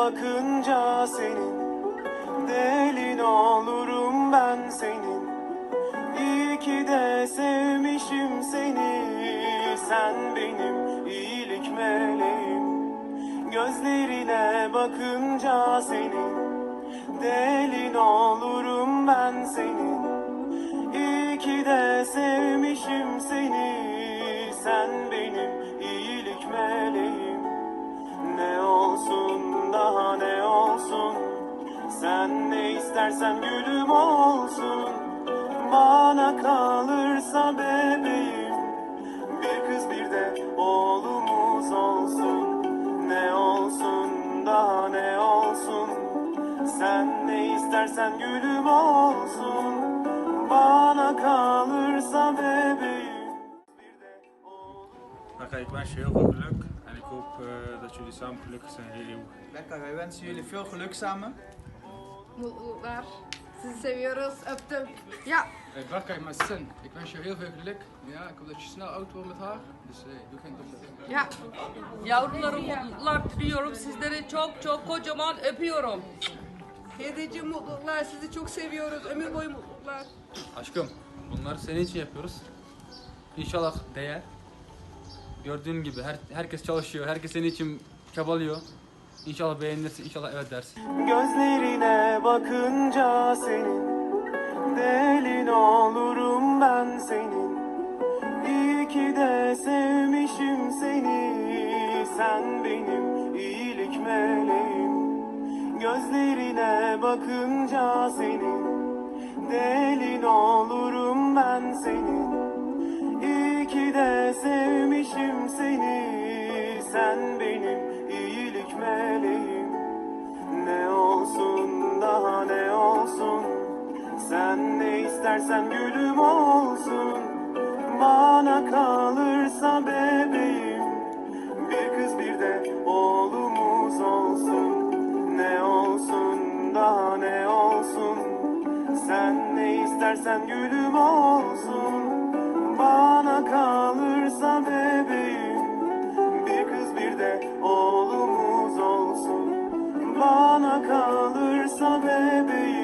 bakınca senin Delin olurum ben senin. İyi ki de sevmişim seni Sen benim iyilik meleğim. Gözlerine bakınca senin Delin olurum ben senin. İyi ki de sevmişim seni Sen benim iyilik meleğim istersen gülüm olsun Bana kalırsa bebeğim Bir kız bir de oğlumuz olsun Ne olsun daha ne olsun Sen ne istersen gülüm olsun Bana kalırsa bebeğim Bir de oğlum Nou kijk, ik wens je heel veel geluk en ik hoop eh, dat jullie samen gelukkig zijn heel eeuwig. Lekker, wij wensen jullie veel geluk samen. Mutluluklar. Sizi seviyoruz. Öptüm. Ya. Hey Berkay, mijn zin. Ik wens je heel veel geluk. Ja, ik hoop dat je snel oud wordt met haar. Dus hey, doe geen domme Ya. Yavrularım mutluluklar diliyorum. Sizleri çok çok kocaman öpüyorum. Teyzeciğim mutluluklar. Sizi çok seviyoruz. Ömür boyu mutluluklar. Aşkım, bunları senin için yapıyoruz. İnşallah değer. Gördüğün gibi her, herkes çalışıyor, herkes senin için çabalıyor. İnşallah beğenirsin, inşallah evet dersin. Gözlerine bakınca senin Delin olurum ben senin. İyi ki de sevmişim seni Sen benim iyilik meleğim. Gözlerine bakınca senin Delin olurum ben senin. İyi ki de sevmişim seni İstersen gülüm olsun. Bana kalırsa bebeğim. Bir kız bir de oğlumuz olsun. Ne olsun daha ne olsun? Sen ne istersen gülüm olsun. Bana kalırsa bebeğim. Bir kız bir de oğlumuz olsun. Bana kalırsa bebeğim.